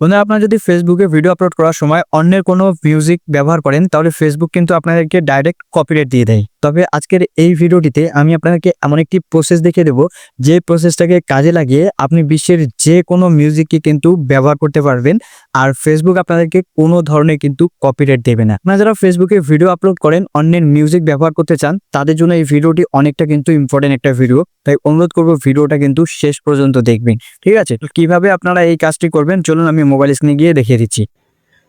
বন্ধুরা, আপনারা যদি ফেসবুকে ভিডিও আপলোড করার সময় অন্যের কোনো মিউজিক ব্যবহার করেন, তাহলে ফেসবুক কিন্তু আপনাদেরকে ডাইরেক্ট কপিরাইট দিয়ে দেয়। তবে আজকের এই ভিডিওটিতে আমি আপনাদেরকে এমন একটি প্রসেস দেখিয়ে দেবো, যে প্রসেসটাকে কাজে লাগিয়ে আপনি বিশ্বের যে কোনো মিউজিককে কিন্তু ব্যবহার করতে পারবেন, আর ফেসবুক আপনাদেরকে কোনো ধরনের কিন্তু কপিরাইট দেবে না। আপনারা যারা ফেসবুকে ভিডিও আপলোড করেন, অন্যের মিউজিক ব্যবহার করতে চান, তাদের জন্য এই ভিডিওটি অনেকটা কিন্তু ইম্পর্টেন্ট একটা ভিডিও তাই অনুরোধ করব ভিডিওটা কিন্তু শেষ পর্যন্ত দেখবেন। ঠিক আছে? তো কীভাবে আপনারা এই কাজটি করবেন, চলুন আমি মোবাইল স্ক্রিনে গিয়ে দেখিয়ে দিচ্ছি।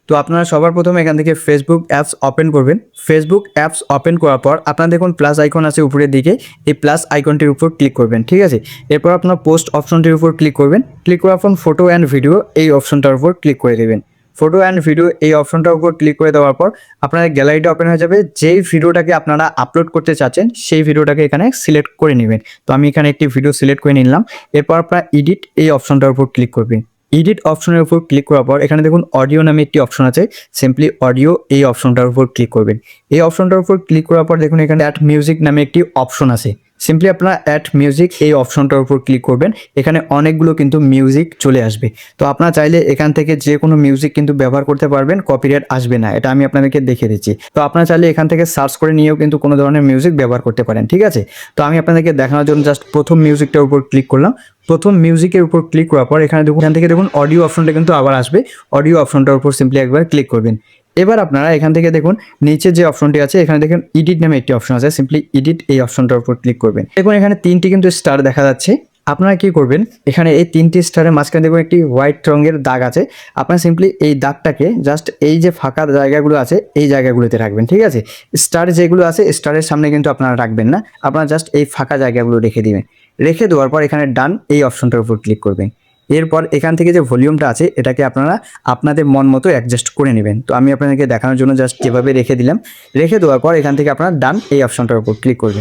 তো আপনারা সবার প্রথমে এখান থেকে ফেসবুক অ্যাপস ওপেন করবেন। ফেসবুক অ্যাপস ওপেন করার পর আপনারা দেখুন প্লাস আইকন আছে উপরের দিকে। এই প্লাস আইকনটির উপর ক্লিক করবেন, ঠিক আছে? এরপর আপনার পোস্ট অপশনটির উপর ক্লিক করবেন। ক্লিক করার পর ফটো অ্যান্ড ভিডিও এই অপশনটার উপর ক্লিক করে দেবেন। ফটো অ্যান্ড ভিডিও এই অপশনটার উপর ক্লিক করে দেওয়ার পর আপনাদের গ্যালারিটা ওপেন হয়ে যাবে। যেই ভিডিওটাকে আপনারা আপলোড করতে চাচ্ছেন, সেই ভিডিওটাকে এখানে সিলেক্ট করে নেবেন। তো আমি এখানে একটি ভিডিও সিলেক্ট করে নিলাম। এরপর আপনারা এডিট এই অপশনটার উপর ক্লিক করবেন। এডিট অপশনের উপর ক্লিক করার পর, এখানে দেখুন অডিও নামে একটি অপশন আছে। সিম্পলি অডিও এই অপশনটার উপর ক্লিক করবেন। এই অপশনটার উপর ক্লিক করার পর দেখুন এখানে অ্যাড মিউজিক নামে একটি অপশন আছে। সিম্পলি আপনারা অ্যাড মিউজিক এই অপশনটার উপর ক্লিক করবেন। এখানে অনেকগুলো কিন্তু মিউজিক চলে আসবে। তো আপনারা চাইলে এখান থেকে যে কোনো মিউজিক কিন্তু ব্যবহার করতে পারবেন কপিরাইট আসবে না। এটা আমি আপনাদেরকে দেখে দিচ্ছি। তো আপনারা চাইলে এখান থেকে সার্চ করে নিয়েও কিন্তু কোনো ধরনের মিউজিক ব্যবহার করতে পারেন, ঠিক আছে? তো আমি আপনাদেরকে দেখানোর জন্য জাস্ট প্রথম মিউজিকটার উপর ক্লিক করলাম। প্রথম মিউজিকের উপর ক্লিক করার পর এখানে দেখুন, এখান থেকে দেখুন অডিও অপশনটা কিন্তু আবার আসবে। অডিও অপশনটার উপর সিম্পলি একবার ক্লিক করবেন। এবার আপনারা এখান থেকে দেখুন, নিচে যে অপশনটি আছে, এখানে দেখুন এডিট নামে একটি অপশন আছে সিম্পলি এডিট এই অপশনটার উপর ক্লিক করবেন। দেখুন, এখানে তিনটি কিন্তু স্টার দেখা যাচ্ছে। আপনারা কি করবেন, এখানে এই তিনটি স্টারের মাঝখানে দেখুন একটি হোয়াইট রঙের দাগ আছে। আপনারা সিম্পলি এই দাগটাকে জাস্ট এই যে ফাঁকা জায়গাগুলো আছে, এই জায়গাগুলোতে রাখবেন, ঠিক আছে? স্টার যেগুলো আছে স্টারের সামনে কিন্তু আপনারা রাখবেন না। আপনারা জাস্ট এই ফাঁকা জায়গাগুলো রেখে দিবেন। রেখে দেওয়ার পর এখানে ডান এই অপশনটার উপর ক্লিক করবেন। এরপর এখান থেকে যে ভলিউমটা আছে, এটাকে আপনারা আপনাদের মন মতো অ্যাডজাস্ট করে নেবেন। তো আমি আপনাদেরকে দেখানোর জন্য জাস্ট যেভাবে রেখে দিলাম, রেখে দেওয়ার পর এখান থেকে আপনারা ডান এই অপশনটার উপর ক্লিক করবেন।